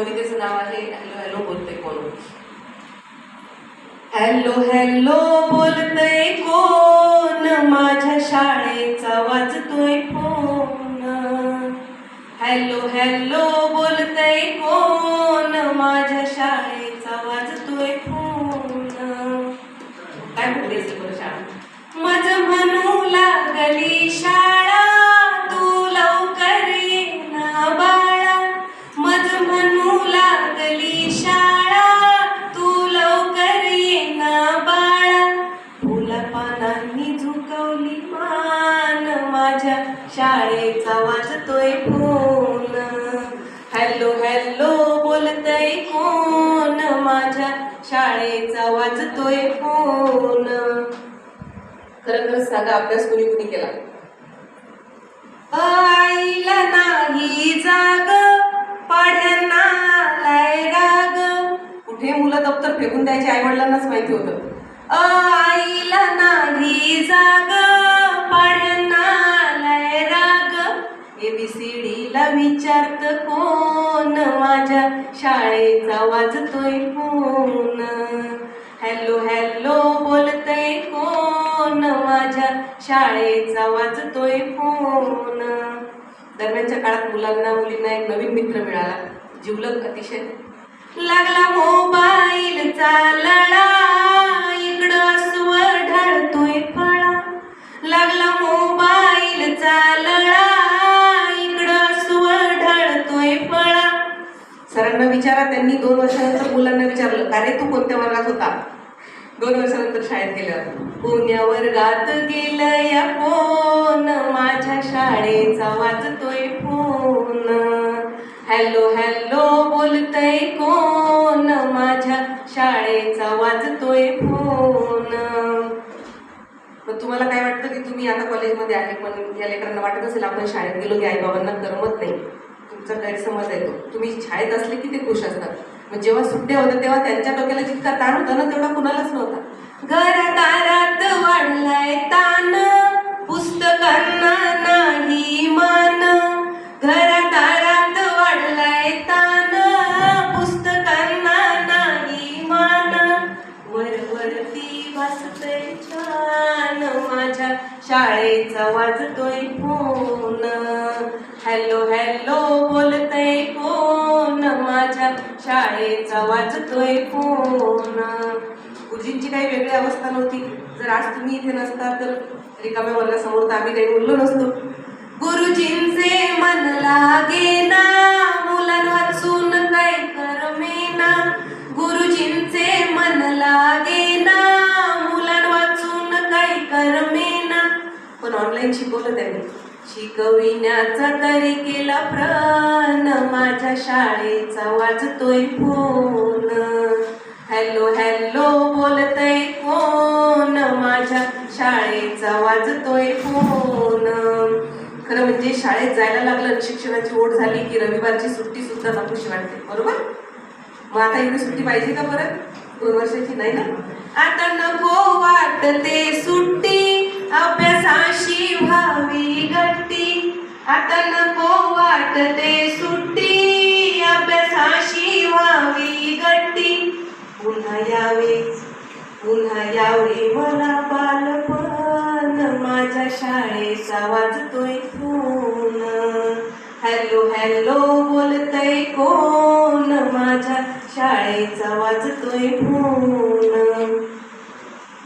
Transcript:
कवितेचं नाव आहे hello hello बोलते कोण हॅलो हॅलो बोलतय कोण माझ्या शाळेचा वाजतोय फोन. हॅलो हॅलो बोलतय कोण माझ्या शाळेचा वाजतोय फोन. काय म्हणते असेल बरं शाळा? माझं म्हणू लागली शाळा. हॅलो बोलतय कोण माझ्या शाळेचा वाजतोय फोन खरं खरं सांगा अभ्यास कुणी कुणी केला? आईला नाही जाग पाढ्यांना आलाय राग. कुठे मुलं दप्तर फेकून द्यायचे आई वडिलांनाच माहिती होतं. आईला नाही माझ्या शाळेचा वाजतोय फोन. हॅलो हॅलो बोलतय कोण? माझ्या शाळेचा वाजतोय फोन. दरम्यानच्या काळात मुलांना मुलींना एक नवीन मित्र मिळाला. जिवलग अतिशय. लागला मोबाईल चालला विचारा त्यांनी दोन वर्षानंतर मुलांना विचारलं अरे तू कोणत्या वर्गात होता? दोन वर्षानंतर शाळेत गेलं कोण्या वर्गात गेलं या फोन माझ्या शाळेचा वाजतोय फोन. हॅलो हॅलो बोलतय कोण? माझ्या शाळेचा वाजतोय फोन. मग तुम्हाला काय वाटतं की तुम्ही आता कॉलेजमध्ये आहे पण या लेकरांना वाटत असेल आपण शाळेत गेलो की आईबाबांना करमत नाही. तुमचा गैरसमज येतो तुम्ही शाळेत असले की ते खुश असतात. मग जेव्हा सुट्ट्या होत्या तेव्हा त्यांच्या डोक्याला जितका ताण होता ना तेवढा कुणालाच नव्हता. घरादारात वाढलाय ताण. पुस्तकांना नाही मान. घरादारात वाढलाय ताण. पुस्तकांना नाही मान. वरवरती वाचतय छान. माझ्या शाळेचा वाजतोय फोन. हॅलो हॅलो बोलतय कोण? माझ्या शाळेचा वाजतोय फोन. गुरुजींची काही वेगळी अवस्था नव्हती. जर आज तुम्ही इथे नसता तर रिकाम्या वर्गासमोर तर आम्ही काही बोललो नसतो. गुरुजींचे मन लागे ना मुलांवाचून वाचून काय करमेना गुरुजींचे मन लागे ना मुलांवाचून वाचून काय करमेना पण ऑनलाईन शिकवलं त्यांनी शिकविण्याचा तरी केला प्राण. माझ्या शाळेचा वाजतोय फोन. हॅलो हॅलो बोलतय कोण? माझ्या शाळेचा वाजतोय फोन. खरं म्हणजे शाळेत जायला लागलं शिक्षणाची ओढ झाली की रविवारची सुट्टी सुद्धा नकोशी वाटते. बरोबर? मग आता एवढी सुट्टी पाहिजे का परत दोन वर्षाची नाही ना? आता नको वाटते सुट्टी. आता नको वाटते सुट्टी अभ्यासाशी व्हावी गट्टी. पुन्हा यावे पुन्हा यावे मला बालपण. माझ्या शाळेचा वाजतोय फोन. हॅलो हॅलो बोलतय कोण? माझ्या शाळेचा वाजतोय फोन.